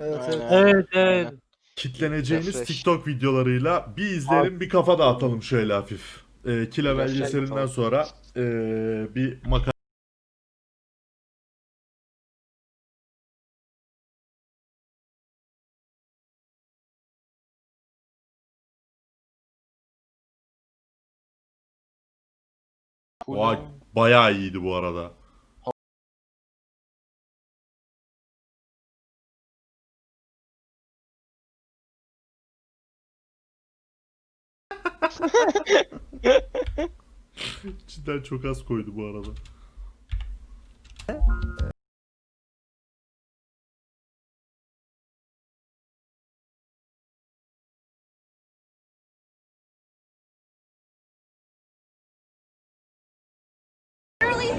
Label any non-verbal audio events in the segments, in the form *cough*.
Evet evet. Evet evet. Kitleneceğiniz Refresh. TikTok videolarıyla bir izleyelim bir kafa dağıtalım şöyle hafif. Ee, Kila Refresh belgeselinden yapalım. sonra ee, bir makale Vay, bayağı iyiydi bu arada. Cidden çok az koydu bu arada.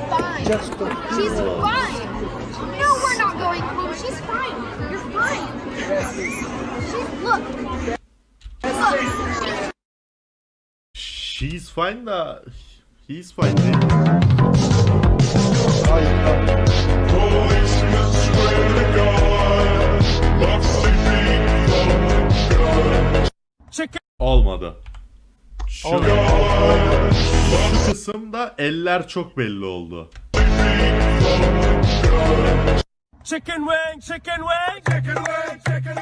Fine. She's fine. No, we're not going home. She's fine. You're fine. She's. Look. She's fine da he's fine değil. Olmadı. Şu, şu kısımda eller çok belli oldu. Chicken wing, chicken wing, chicken wing, chicken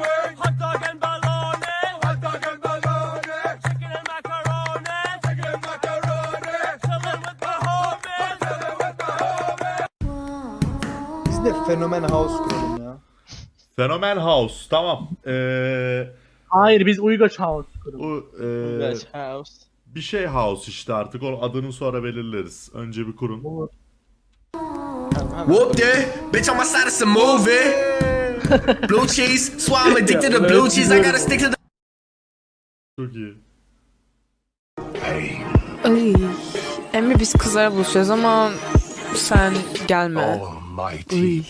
fenomen house kuralım ya. Fenomen House tamam. Ee, Hayır biz Uygaç House kurumu. bu ee, house. bir şey House işte artık onun adını sonra belirleriz. Önce bir kurun. Whoop there, bitch on my side it's a movie. *laughs* Blue cheese, swear I'm addicted to blue cheese. I gotta stick to the Çok iyi. Ay. Emre biz kızlara buluşacağız ama sen gelme. Uy.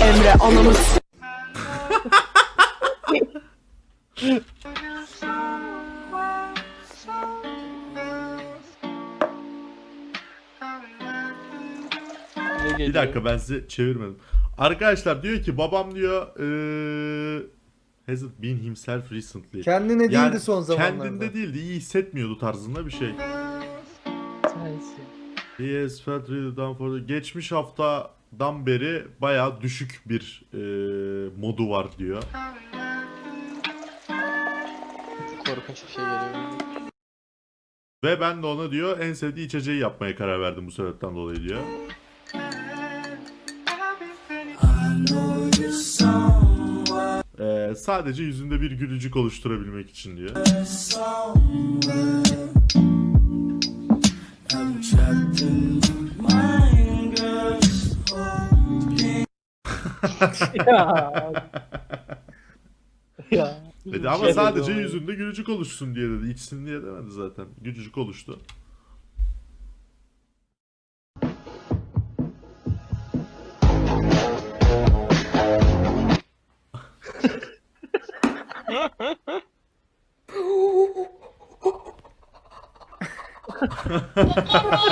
Emre anamız. Bir dakika ben size çevirmedim. Arkadaşlar diyor ki babam diyor eee has it been himself recently. Kendine değildi son zamanlarda. Kendinde değildi, iyi hissetmiyordu tarzında bir şey. He has felt really down for the... Geçmiş haftadan beri bayağı düşük bir eee, modu var diyor. Korkunç bir şey geliyor. Ve ben de ona diyor en sevdiği içeceği yapmaya karar verdim bu sebepten dolayı diyor. Ee, sadece yüzünde bir gülücük oluşturabilmek için diyor. Ya. ya. Dedi ama Şey sadece dedi yüzünde gülücük oluşsun diye dedi. İçsin diye demedi zaten. Gülücük oluştu. *laughs*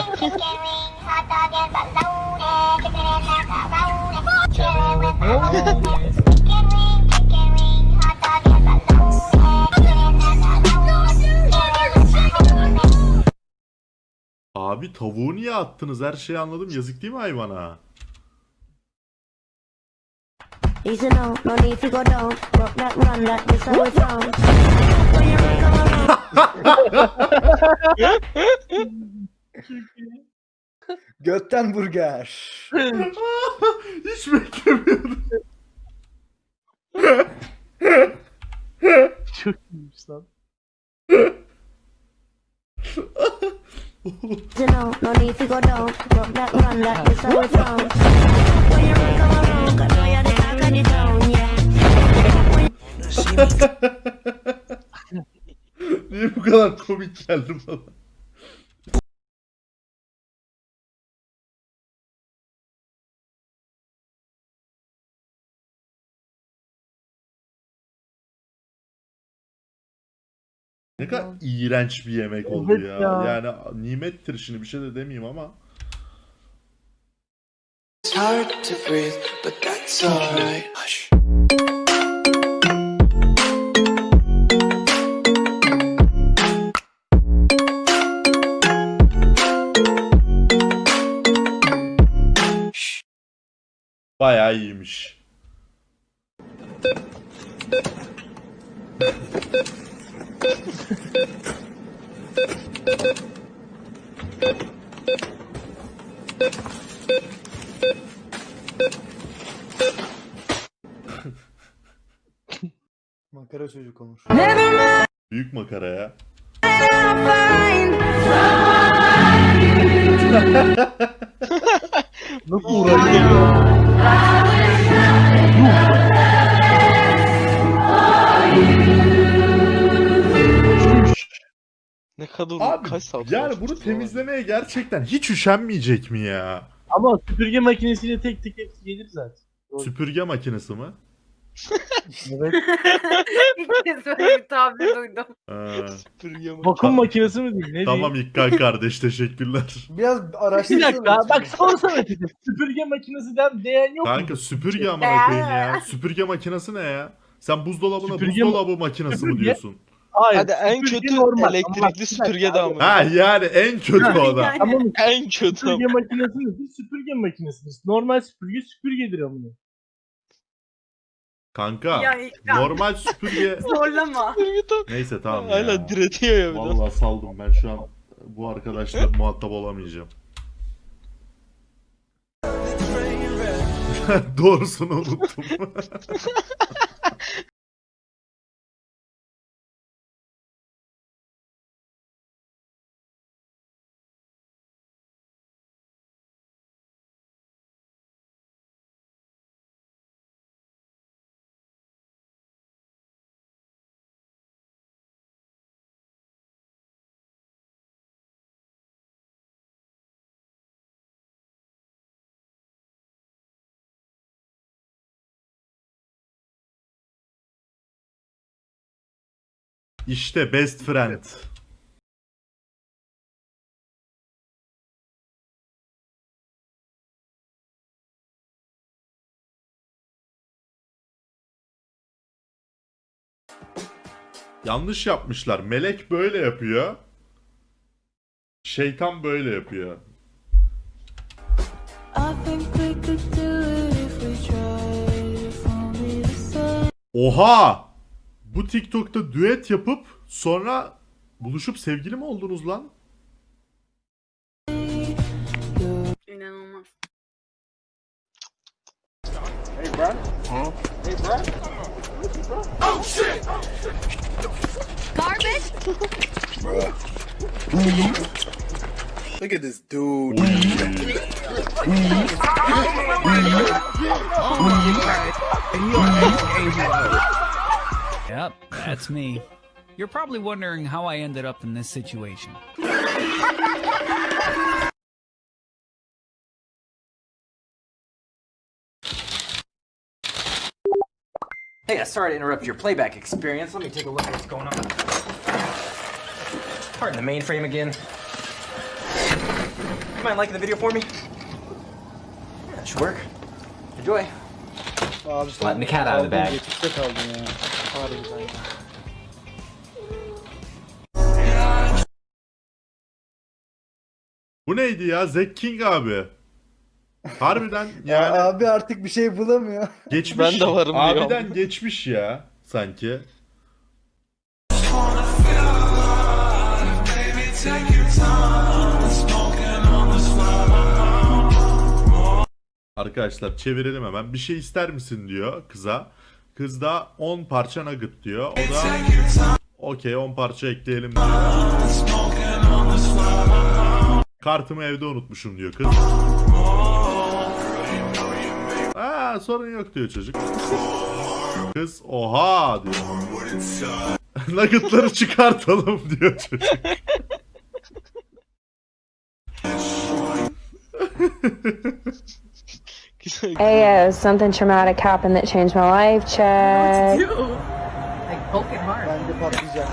niye attınız? Her şeyi anladım. Yazık değil mi hayvana? Easy now, no need to go down. Rock that, run that, this how it's on. When you come around, Götten burger. *laughs* Hiç beklemiyordum. Çok iyiymiş lan. *laughs* Niye bu kadar komik geldi bana? Ne kadar iğrenç bir yemek oldu Evet ya. ya. Yani nimettir şimdi bir şey de demeyeyim ama. Bayağı iyiymiş. Makara çocuk olmuş. Büyük makara ya. *laughs* Nasıl uğraşıyor? Ne kadar Abi kaç saat yani bunu bu temizlemeye gerçekten hiç üşenmeyecek mi ya? Ama süpürge makinesiyle tek tek hepsi gelir zaten. Süpürge makinesi mi? Evet. *laughs* İlk kez böyle bir tabir duydum. Ee? Vakum makinesi mi diyeyim? Ne tamam diyeyim? İkkan kardeş teşekkürler. *laughs* Biraz Bir araştırsana. dakika bak sorsana dedim. Süpürge makinesi den değen yok mu? Kanka süpürge amına koyayım ya. Süpürge makinesi ne ya? Sen buzdolabına Süpürge buzdolabı makinesi mi Süpürge- diyorsun? Hayır. Hadi en süpürge kötü normal. Ama bak, elektrikli dakika süpürge abi. de ama. Ha yani en kötü o da. Tamam mı? En kötü Süpürge makinesi nedir? Süpürge makinesidir. Normal süpürge süpürgedir amına. Kanka Ya İlkan, normal süpürge *laughs* zorlama. neyse tamam ya. Hala diretiyor ya bir de. Vallahi saldım ben şu an bu arkadaşla *laughs* muhatap olamayacağım. *laughs* Doğrusunu unuttum. İşte best friend. Yanlış yapmışlar. Melek böyle yapıyor. Şeytan böyle yapıyor. Oha! Bu TikTok'ta düet yapıp sonra buluşup sevgili mi oldunuz lan? İnanılmaz. Look at this dude. *laughs* Yep, that's me. You're probably wondering how I ended up in this situation. Hey, uh, sorry to interrupt your playback experience. Let me take a look at what's going on. Pardon the mainframe again. You mind liking the video for me? Yeah, that should work. Enjoy. Abi sen Letting the cat out of the bag. Harbiden ya. Bu neydi ya? Zack King abi. Harbiden *laughs* Ya yani abi artık bir şey bulamıyor. geçmiş. Ben de varım diyor. Abiden geçmiş ya sanki. Arkadaşlar çevirelim hemen. Bir şey ister misin diyor kıza. Kız da 10 parça nugget diyor. O da okey 10 parça ekleyelim diyor. Kartımı evde unutmuşum diyor kız. Aa sorun yok diyor çocuk. Kız oha diyor. *laughs* Nuggetları çıkartalım diyor çocuk. Hey, uh, something traumatic happened that changed my life. Check. Bence patlayacak.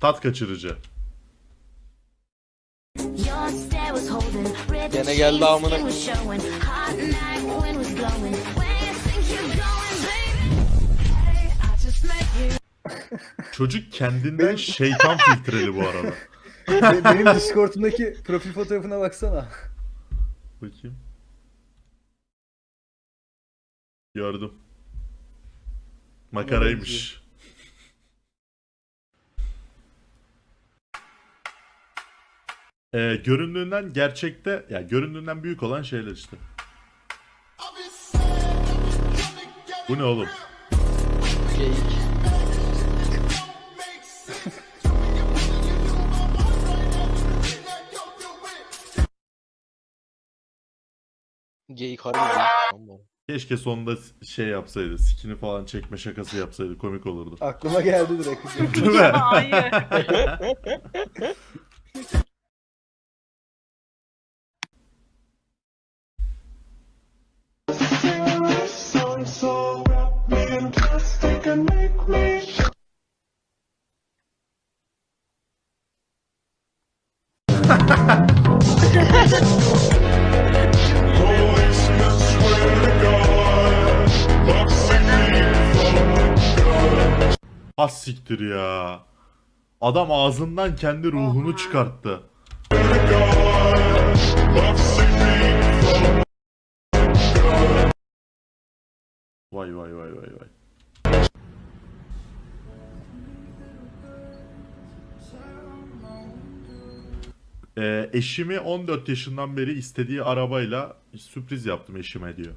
Tat kaçırıcı. Your stare was holding, red Gene geldi amına. Çocuk kendinden şeytan filtreli bu arada. *laughs* Be- Benim Discord'umdaki profil fotoğrafına baksana. Bakayım. Gördüm. Makaraymış. Ee, göründüğünden gerçekte ya göründüğünden büyük olan şeyler işte. Bu ne oğlum? Geyik. Geyik harbi? Keşke sonunda şey yapsaydı. Skin'i falan çekme şakası yapsaydı. Komik olurdu. Aklıma geldi direkt. *laughs* Değil mi? *laughs* Az siktir ya. Adam ağzından kendi ruhunu çıkarttı. Vay vay vay vay vay. Ee, eşimi 14 yaşından beri istediği arabayla sürpriz yaptım eşime diyor.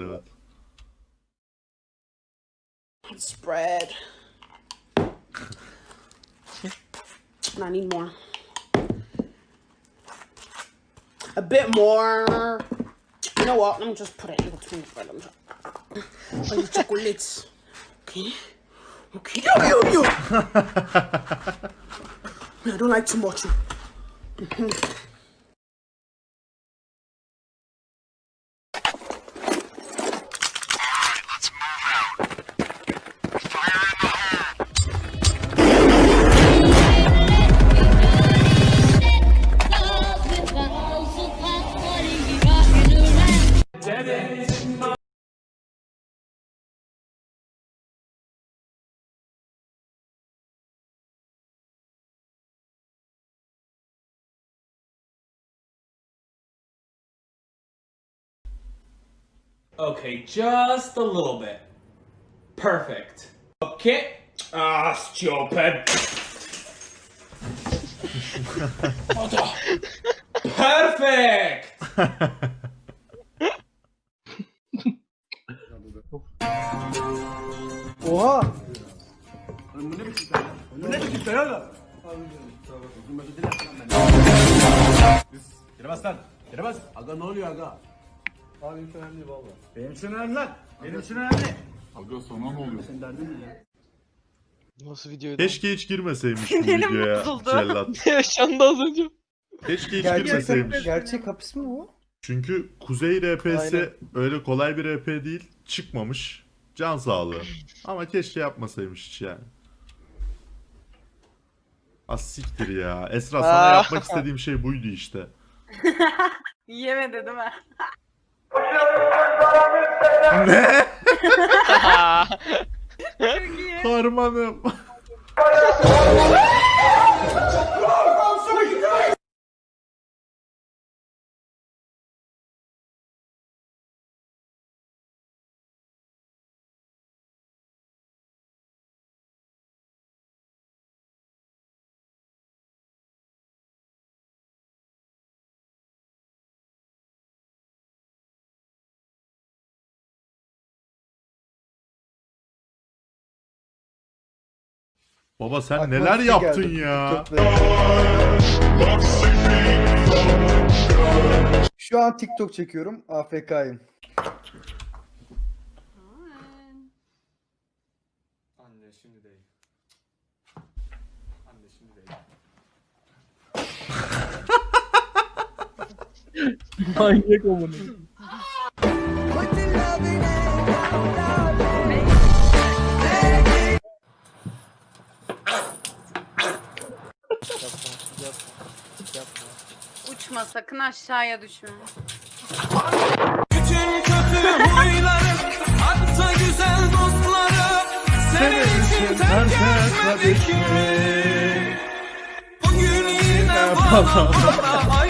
Evet. Spread. I need more. A bit more. You know what? Let me just put it in between the bread and the oh, chocolates. Okay. Okay. Yo, yo, yo. *laughs* I don't like too much. Mm-hmm. Okay, just a little bit. Perfect. Okay. Ah, stupid. Perfect. Oha! Giremez lan. Giremez. Aga ne oluyor aga? Abi hiç önemli değil valla. Benim için önemli lan. Benim için önemli. Nasıl videoydu? Keşke hiç girmeseymiş bu Sinirim *laughs* videoya bozuldu. cellat. *laughs* Ne yaşandı az önce? Keşke hiç girmeseymiş. gerçek hapis mi bu? Çünkü Kuzey RP'si Aynen. öyle kolay bir RP değil. Çıkmamış. Can sağlığı. Ama keşke yapmasaymış hiç yani. Az siktir ya. Esra sana Aa. yapmak istediğim şey buydu işte. *laughs* Yemedi değil mi? Ne? *laughs* Çok iyi. Harmanım. *laughs* *laughs* Baba sen Aklıma neler şey yaptın geldi. ya? Şu an TikTok çekiyorum. AFK'yim. Anne şimdi değil. Anne şimdi değil. Manyak amına. Yapma, sakın aşağıya düşme. Bütün kötü huyları Hatta güzel dostları Senin için terk etmedik mi Bugün yine bana